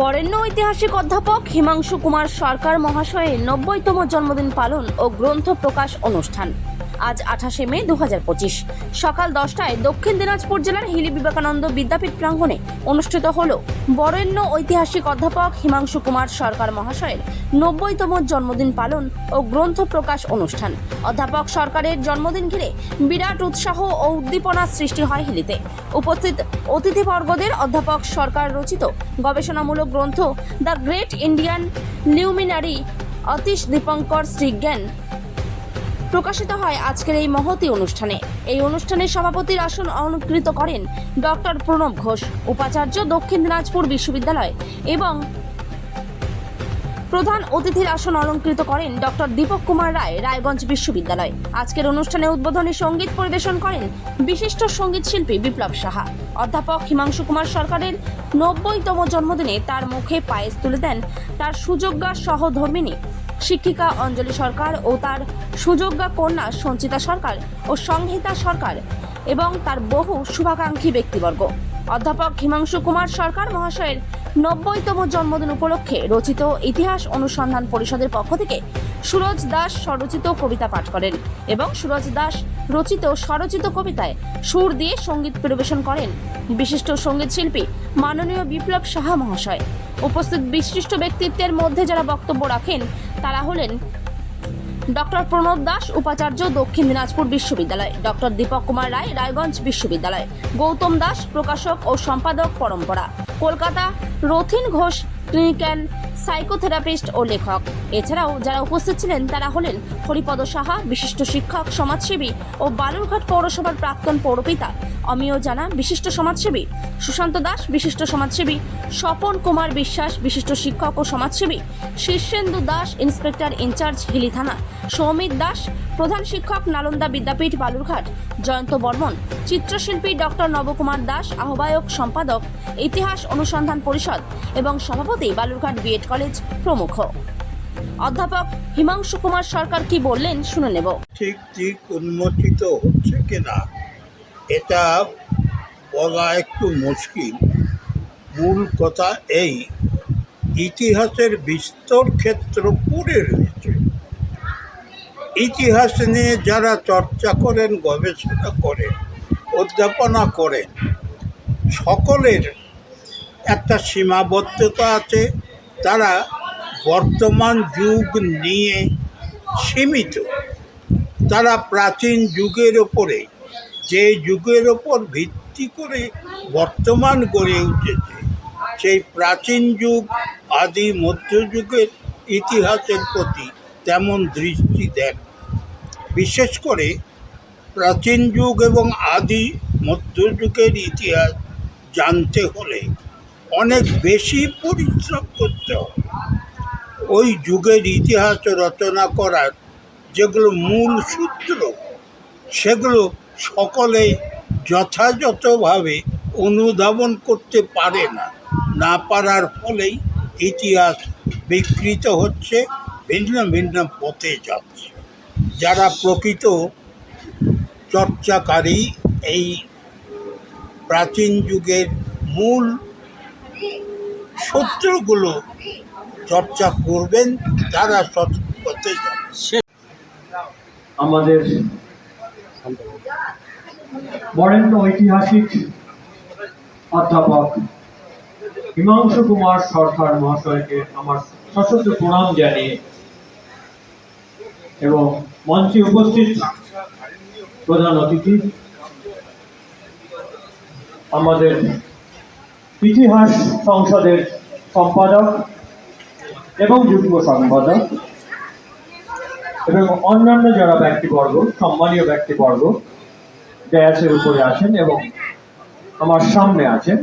বরেণ্য ঐতিহাসিক অধ্যাপক হিমাংশু কুমার সরকার মহাশয়ের নব্বইতম জন্মদিন পালন ও গ্রন্থ প্রকাশ অনুষ্ঠান। আজ আঠাশে মে দু হাজার পঁচিশ। সকাল দশটায় দক্ষিণ দিনাজপুর জেলার হিলি বিবেকানন্দ বিদ্যাপীঠ প্রাঙ্গণে অনুষ্ঠিত হল বরেণ্য ঐতিহাসিক অধ্যাপক হিমাংশু কুমার সরকার মহাশয়ের নব্বইতম জন্মদিন পালন ও গ্রন্থ প্রকাশ অনুষ্ঠান। অধ্যাপক সরকারের জন্মদিন ঘিরে বিরাট উৎসাহ ও উদ্দীপনার সৃষ্টি হয় হিলিতে। উপস্থিত অতিথিবর্গদের অধ্যাপক সরকার রচিত গবেষণামূলক গ্রন্থ the great Indian luminary Atish Dipankar Srijnan প্রকাশিত হয় আজকের এই মহতি অনুষ্ঠানে। এই অনুষ্ঠানে সভাপতির আসন অলঙ্কৃত করেন ডক্টর প্রণব ঘোষ, উপাচার্য দক্ষিণ দিনাজপুর বিশ্ববিদ্যালয় এবং প্রধান অতিথির আসন অলঙ্কৃত করেন ডক্টর দীপক কুমার রায়, রায়গঞ্জ বিশ্ববিদ্যালয়। আজকের অনুষ্ঠানে উদ্বোধনী সংগীত পরিবেশন করেন বিশিষ্ট সংগীত শিল্পী বিপ্লব সাহা। অধ্যাপক হিমাংশু কুমার সরকারের নব্বইতম জন্মদিনে তার মুখে পায়েস তুলে দেন তার সুযোগ্যা সহধর্মিনী শিক্ষিকা অঞ্জলি সরকার ও তার সুযোগ্যা কন্যা সঞ্চিতা সরকার ও সংহিতা সরকার এবং তার বহু শুভাকাঙ্ক্ষী ব্যক্তিবর্গ। অধ্যাপক হিমাংশু কুমার সরকার মহাশয়ের নব্বইতম জন্মদিন উপলক্ষে রচিত ইতিহাস অনুসন্ধান পরিষদের পক্ষ থেকে সুরজ দাস স্বরচিত কবিতা পাঠ করেন এবং সুরজ দাস রচিত স্বরচিত কবিতায় সুর দিয়ে সংগীত পরিবেশন করেন। বিশিষ্ট সংগীত শিল্পী মাননীয় বিপ্লব সাহা মহাশয়। উপস্থিত বিশিষ্ট ব্যক্তিত্বের মধ্যে যারা বক্তব্য রাখেন, তারা হলেন ডক্টর প্রণব দাস, উপাচার্য দক্ষিণ দিনাজপুর বিশ্ববিদ্যালয়, ডক্টর দীপক কুমার রায়, রায়গঞ্জ বিশ্ববিদ্যালয়, গৌতম দাস, প্রকাশক ও সম্পাদক পরম্পরা, কলকাতা রথিন ঘোষ ক্লিনিক্যাল সাইকোথেরাপিস্ট ও লেখক। এছাড়াও যারা উপস্থিত ছিলেন, তারা হলেন হরিপদ সাহা, বিশিষ্ট শিক্ষক, সমাজসেবী ও বালুরঘাট পৌরসভার প্রাক্তন পৌরপিতা। অমিয় জানা, বিশিষ্ট সমাজসেবী। সুশান্ত দাস, বিশিষ্ট সমাজসেবী। স্বপন কুমার বিশ্বাস, বিশিষ্ট শিক্ষক ও সমাজসেবী। Shirshendu Das, inspector in charge Hili থানা। সৌমিত দাস, প্রধান শিক্ষক, নালন্দা বিদ্যাপীঠ, বালুরঘাট। জয়ন্ত বর্মন, চিত্রশিল্পী ডক্টর নবকুমার দাস, আহ্বায়ক সম্পাদক, ইতিহাস অনুসন্ধান পরিষদ এবং সভাপতি বালুরঘাট বিএড কলেজ প্রমুখ। অধ্যাপক হিমাংশু কুমার সরকার কি বললেন শুনে নেব। ঠিক ঠিক উন্মোচিত হচ্ছে কিনা, এটা বলা একটু মুশকিল। মূল কথা এই, ইতিহাসের বিস্তর ক্ষেত্র পড়ে রয়েছে। ইতিহাস নিয়ে যারা চর্চা করেন, গবেষণা করেন, অধ্যাপনা করেন, সকলের একটা সীমাবদ্ধতা আছে। তারা বর্তমান যুগ নিয়ে সীমিত। তারা প্রাচীন যুগের ওপরে, যে যুগের ওপর ভিত্তি করে বর্তমান গড়ে উঠেছে, সেই প্রাচীন যুগ, আদি মধ্যযুগের ইতিহাসের প্রতি তেমন দৃষ্টি দেন বিশেষ করে প্রাচীন যুগ এবং আদি মধ্যযুগের ইতিহাস জানতে হলে অনেক বেশি পরিশ্রম করতে হবে। ওই যুগের ইতিহাস রচনা করার যেগুলো মূল সূত্র, সেগুলো সকলে যথাযথভাবে অনুধাবন করতে পারে না। না পারার ফলেই ইতিহাস বিকৃত হচ্ছে, ভিন্ন ভিন্ন পথে যাচ্ছে। যারা প্রকৃত চর্চাকারী, এই প্রাচীন যুগের মূল সূত্রগুলো চর্চা করবেন, তারা পথে আমাদের বরেণ্য ঐতিহাসিক অধ্যাপক হিমাংশু কুমার সরকার মহাশয়কে আমার সশস্ত্র প্রণাম জানিয়ে এবং মঞ্চে উপস্থিত প্রধান অতিথি, আমাদের ইতিহাস সংসদের সম্পাদক এবং যুগ্ম সম্পাদক এবং অন্যান্য যারা ব্যক্তিবর্গ, সম্মানীয় ব্যক্তিবর্গ ড্যাসের উপরে আছেন এবং আমার সামনে আছেন,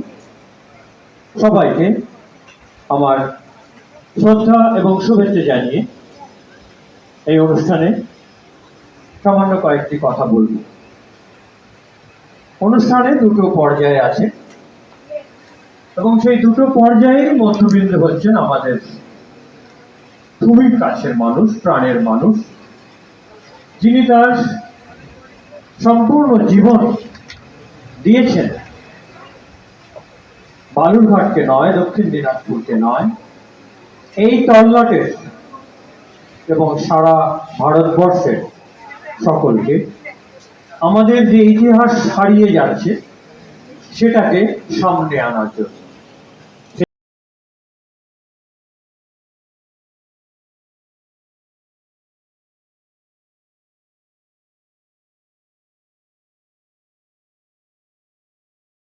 সবাইকে আমার শ্রদ্ধা এবং শুভেচ্ছা জানিয়ে এই অনুষ্ঠানে সামান্য কয়েকটি কথা বলব। অনুষ্ঠানে দুটো পর্যায়ে আছে। এবং সেই দুটো পর্যায়ের মধ্যবিন্দু হচ্ছেন আমাদের খুবই কাছের মানুষ, প্রাণের মানুষ, যিনি তার সম্পূর্ণ জীবন দিয়েছেন। বালুরঘাটকে নয়, দক্ষিণ দিনাজপুরকে নয়। এই তল্লাটের এবং সারা ভারতবর্ষের সকলকে আমাদের যে ইতিহাস হারিয়ে যাচ্ছে, সেটাকে সামনে আনার জন্য।